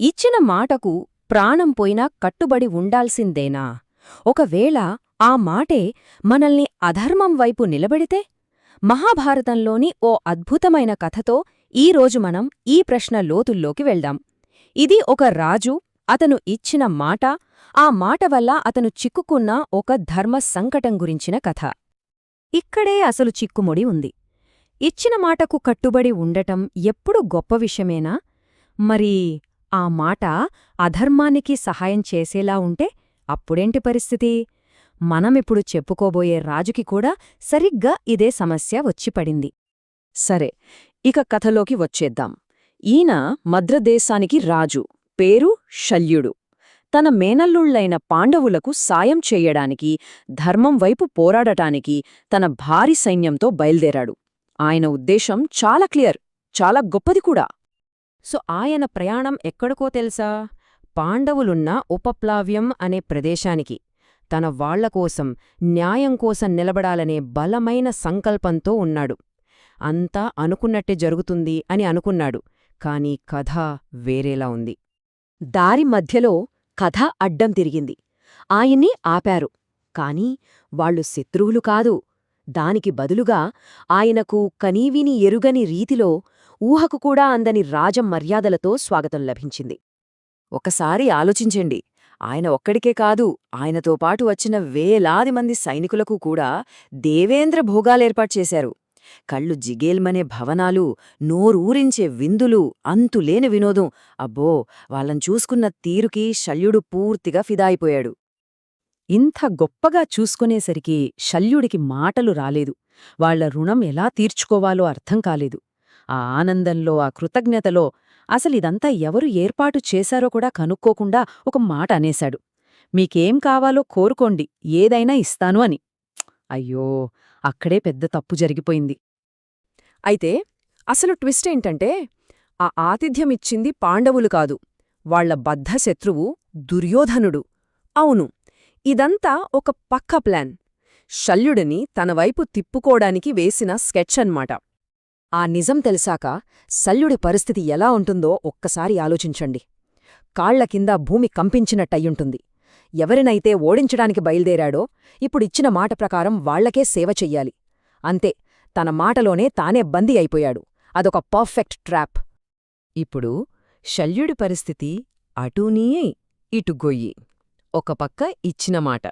ఇచ్చిన మాటకు ప్రాణం పోయినా కట్టుబడి ఉండాల్సిందేనా? ఒకవేళ ఆ మాటే మనల్ని అధర్మం వైపు నిలబెడితే? మహాభారతంలోని ఓ అద్భుతమైన కథతో ఈరోజు మనం ఈ ప్రశ్న లోతుల్లోకి వెళ్దాం. ఇది ఒక రాజు అతను ఇచ్చిన మాట ఆ మాట వల్ల అతను చిక్కుకున్న ఒక ధర్మ సంకటం గురించిన కథ. ఇక్కడే అసలు చిక్కుముడి ఉంది. ఇచ్చిన మాటకు కట్టుబడి ఉండటం ఎప్పుడు గొప్ప విషయమేనా? మరి ఆ మాట అధర్మానికి సహాయం చేసేలా ఉంటే అప్పుడేంటి పరిస్థితి? మనమిప్పుడు చెప్పుకోబోయే రాజుకి కూడా సరిగ్గా ఇదే సమస్య వచ్చిపడింది. సరే ఇక కథలోకి వచ్చేద్దాం. ఈయన మద్రదేశానికి రాజు పేరు శల్యుడు. తన మేనల్లుళ్ళైన పాండవులకు సాయం చెయ్యడానికి ధర్మం వైపు పోరాడటానికి తన భారీ సైన్యంతో బయల్దేరాడు. ఆయన ఉద్దేశం చాలా క్లియర్ చాలా గొప్పది కూడా. సో ఆయన ప్రయాణం ఎక్కడికో తెలుసా? పాండవులున్న ఉపప్లావ్యం అనే ప్రదేశానికి. తన వాళ్ళకోసం న్యాయం కోసం నిలబడాలనే బలమైన సంకల్పంతో ఉన్నాడు. అంతా అనుకున్నట్టే జరుగుతుంది అని అనుకున్నాడు కాని కథ వేరేలా ఉంది. దారి మధ్యలో కథ అడ్డం తిరిగింది. ఆయన్ని ఆపారు కాని వాళ్ళు శత్రువులు కాదు. దానికి బదులుగా ఆయనకు కనీవిని ఎరుగని రీతిలో ఊహకు కూడా అందని రాజం మర్యాదలతో స్వాగతం లభించింది. ఒకసారి ఆలోచించండి. ఆయన ఒక్కడికే కాదు ఆయనతో పాటు వచ్చిన వేలాది మంది సైనికులకు కూడా దేవేంద్ర భోగాలేర్పాటు చేశారు. కళ్ళు జిగేల్మనే భవనాలు నోరూరించే విందులు అంతులేని వినోదం. అబ్బో వాళ్ళం చూసుకున్న తీరుకి శల్యుడు పూర్తిగా ఫిదాయిపోయాడు. ఇంత గొప్పగా చూసుకునేసరికి శల్యుడికి మాటలు రాలేదు. వాళ్ళ రుణం ఎలా తీర్చుకోవాలో అర్థం కాలేదు. ఆ ఆనందంలో ఆ కృతజ్ఞతలో అసలిదంతా ఎవరు ఏర్పాటు చేశారో కూడా కనుక్కోకుండా ఒక మాట అనేశాడు. మీకేం కావాలో కోరుకోండి ఏదైనా ఇస్తాను అని. అయ్యో అక్కడే పెద్ద తప్పు జరిగిపోయింది. అయితే అసలు ట్విస్ట్ ఏంటంటే ఆ ఆతిథ్యమిచ్చింది పాండవులు కాదు వాళ్ళ బద్ధశత్రువు దుర్యోధనుడు. అవును ఇదంతా ఒక పక్క ప్లాన్. శల్యుడిని తనవైపు తిప్పుకోడానికి వేసిన స్కెచ్ అన్మాట ఆ నిజం తెలిసాక శల్యుడి పరిస్థితి ఎలా ఉంటుందో ఒక్కసారి ఆలోచించండి. కాళ్ళ కింద భూమి కంపించినట్టయ్యుంటుంది. ఎవరినైతే ఓడించడానికి బయల్దేరాడో ఇప్పుడిచ్చిన మాట ప్రకారం వాళ్ళకే సేవ చెయ్యాలి. అంతే తన మాటలోనే తానే బందీ అయిపోయాడు. అదొక పర్ఫెక్ట్ ట్రాప్. ఇప్పుడు శల్యుడి పరిస్థితి అటూనీయే ఇటు గొయ్యి. ఇచ్చిన మాట.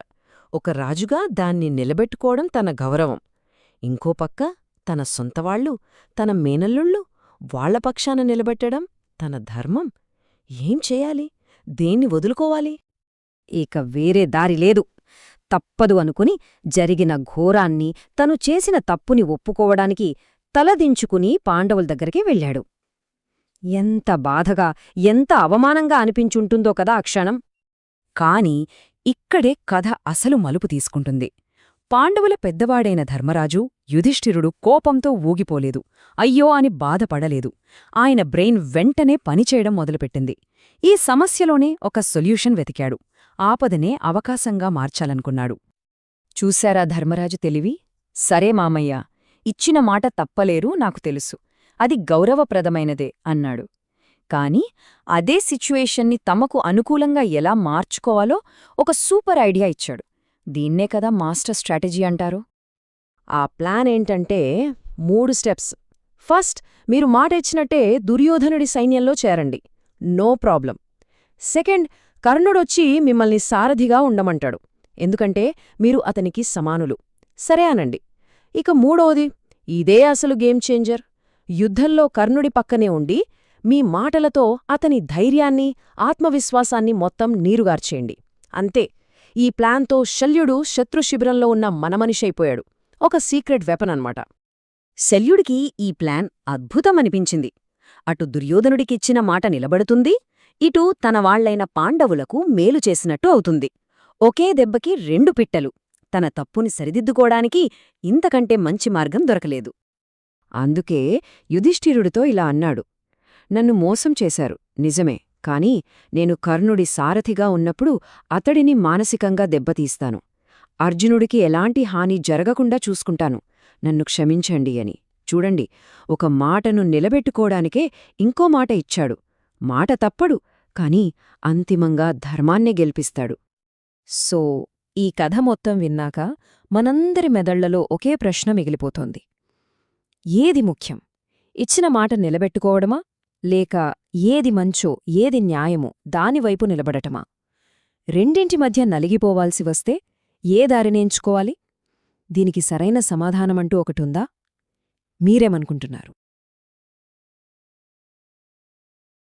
ఒక రాజుగా దాన్ని నిలబెట్టుకోవడం తన గౌరవం. ఇంకో పక్క తన సొంతవాళ్ళు తన మేనల్లుళ్ళు వాళ్ళ పక్షాన నిలబెట్టడం తన ధర్మం. ఏం చేయాలి? దేన్ని వదులుకోవాలి? ఇక వేరే దారి లేదు. తప్పదు అనుకుని జరిగిన ఘోరాన్ని తను చేసిన తప్పుని ఒప్పుకోవడానికి తలదించుకుని పాండవుల దగ్గరికి వెళ్ళాడు. ఎంత బాధగా ఎంత అవమానంగా అనిపించుంటుందో కదా ఆ క్షణం. కాని ఇక్కడే కథ అసలు మలుపు తీసుకుంటుంది. పాండవుల పెద్దవాడైన ధర్మరాజు యుధిష్ఠిరుడు కోపంతో ఊగిపోలేదు. అయ్యో అని బాధపడలేదు. ఆయన బ్రెయిన్ వెంటనే పనిచేయడం మొదలుపెట్టింది. ఈ సమస్యలోనే ఒక సొల్యూషన్ వెతికాడు. ఆపదనే అవకాశంగా మార్చాలనుకున్నాడు. చూశారా ధర్మరాజు తెలివి? సరే మామయ్య ఇచ్చిన మాట తప్పలేరు నాకు తెలుసు. అది గౌరవప్రదమైనదే అన్నాడు. కాని అదే సిచ్యువేషన్ని తమకు అనుకూలంగా ఎలా మార్చుకోవాలో ఒక సూపర్ ఐడియా ఇచ్చాడు. దీన్నే కదా మాస్టర్ స్ట్రాటజీ అంటారు. ఆ ప్లాన్ ఏంటంటే మూడు స్టెప్స్. ఫస్ట్ మీరు మాట ఇచ్చినట్టే దుర్యోధనుడి సైన్యంలో చేరండి. No problem. సెకండ్ కర్ణుడొచ్చి మిమ్మల్ని సారథిగా ఉండమంటాడు. ఎందుకంటే మీరు అతనికి సమానులు. సరే అనండి. ఇక మూడోది ఇదే అసలు గేమ్ చేంజర్? యుద్ధంలో కర్ణుడి పక్కనే ఉండి మీ మాటలతో అతని ధైర్యాన్ని ఆత్మవిశ్వాసాన్ని మొత్తం నీరుగార్చేయండి. అంతే. ఈ ప్లాన్తో శల్యుడు శత్రుశిబిరంలో ఉన్న మనమనిషైపోయాడు. ఒక సీక్రెట్ వెపన్ అన్మాట శల్యుడికి ఈ ప్లాన్ అద్భుతమనిపించింది. అటు దుర్యోధనుడికిచ్చిన మాట నిలబడుతుంది ఇటు తన వాళ్ళైన పాండవులకు మేలు చేసినట్టు అవుతుంది. ఒకే దెబ్బకి రెండు పిట్టలు. తన తప్పుని సరిదిద్దుకోడానికి ఇంతకంటే మంచి మార్గం దొరకలేదు. అందుకే యుధిష్ఠిరుడితో ఇలా అన్నాడు. నన్ను మోసం చేశారు. నిజమే. కాని నేను కర్ణుడి సారథిగా ఉన్నప్పుడు అతడిని మానసికంగా దెబ్బతీస్తాను. అర్జునుడికి ఎలాంటి హాని జరగకుండా చూసుకుంటాను. నన్ను క్షమించండి అని. చూడండి ఒక మాటను నిలబెట్టుకోడానికే ఇంకో మాట ఇచ్చాడు. మాట తప్పడు కాని అంతిమంగా ధర్మాన్నే గెలిపిస్తాడు. సో ఈ కథ మొత్తం విన్నాక మనందరి మెదళ్ళలో ఒకే ప్రశ్న మిగిలిపోతోంది. ఏది ముఖ్యం? ఇచ్చిన మాట నిలబెట్టుకోవడమా లేక ఏది మంచో ఏది న్యాయమో దానివైపు నిలబడటమా? రెండింటి మధ్య నలిగిపోవాల్సి వస్తే ఏ దారినేంచుకోవాలి దీనికి సరైన సమాధానమంటూ ఒకటుందా? మీరేమనుకుంటున్నారు?